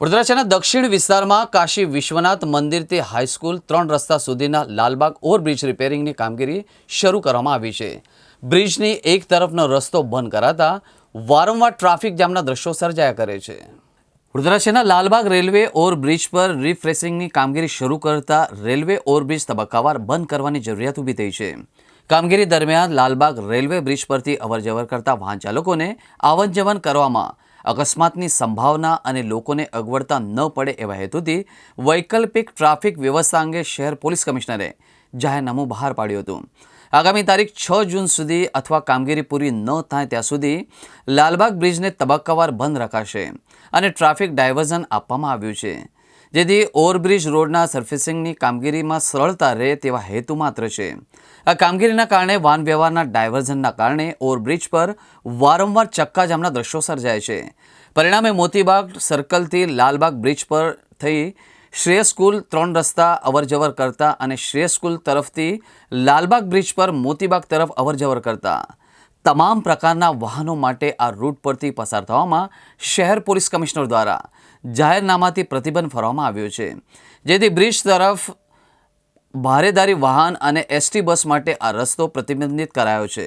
વડોદરાના દક્ષિણ વિસ્તારમાં કાશી વિશ્વનાથ મંદિરથી હાઈસ્કૂલ ત્રણ રસ્તા સુધીના લાલબાગ ઓવરબ્રિજ રિપેરિંગની કામગીરી શરૂ કરવામાં આવી છે. બ્રિજની એક તરફનો રસ્તો બંધ કરાતા વારંવાર ટ્રાફિક જામના દ્રશ્યો સર્જાયા કરે છે. વડોદરા શહેરના લાલબાગ રેલવે ઓવરબ્રિજ પર રિફ્રેશિંગની કામગીરી શરૂ કરતા રેલવે ઓવરબ્રિજ તબક્કાવાર બંધ કરવાની જરૂરિયાત ઊભી થઈ છે. કામગીરી દરમિયાન લાલબાગ રેલવે બ્રિજ પરથી અવરજવર કરતા વાહન ચાલકોને આવન જવન કરવામાં અકસ્માતની સંભાવના અને લોકોને અગવડતા ન પડે એવા હેતુથી વૈકલ્પિક ટ્રાફિક વ્યવસ્થા અંગે શહેર પોલીસ કમિશનરે જાહેરનામું બહાર પાડ્યું હતું. આગામી તારીખ છ જૂન સુધી અથવા કામગીરી પૂરી ન થાય ત્યાં સુધી લાલબાગ બ્રિજને તબક્કાવાર બંધ રખાશે અને ટ્રાફિક ડાયવર્ઝન આપવામાં આવ્યું છે. જેથી ઓવરબ્રિજ રોડના સર્ફેસિંગની કામગીરીમાં સરળતા રહે તેવા હેતુ માત્ર છે. આ કામગીરીના કારણે વાહન વ્યવહારના ડાયવર્ઝનના કારણે ઓવરબ્રિજ પર વારંવાર ચક્કાજામના દ્રશ્યો સર્જાય છે. પરિણામે મોતીબાગ સર્કલથી લાલબાગ બ્રિજ પર થઈ શ્રેય સ્કૂલ ત્રણ રસ્તા અવરજવર કરતા અને શ્રેય સ્કૂલ તરફથી લાલબાગ બ્રિજ પર મોતીબાગ તરફ અવરજવર કરતા. તમામ પ્રકારના વાહનો માટે આ રૂટ પરથી પસાર થવામાં શહેર પોલીસ કમિશનર દ્વારા જાહેરનામાથી પ્રતિબંધ ફરવામાં આવ્યો છે. જેથી બ્રિજ તરફ ભારેદારી વાહન અને એસટી બસ માટે આ રસ્તો પ્રતિબંધિત કરાયો છે.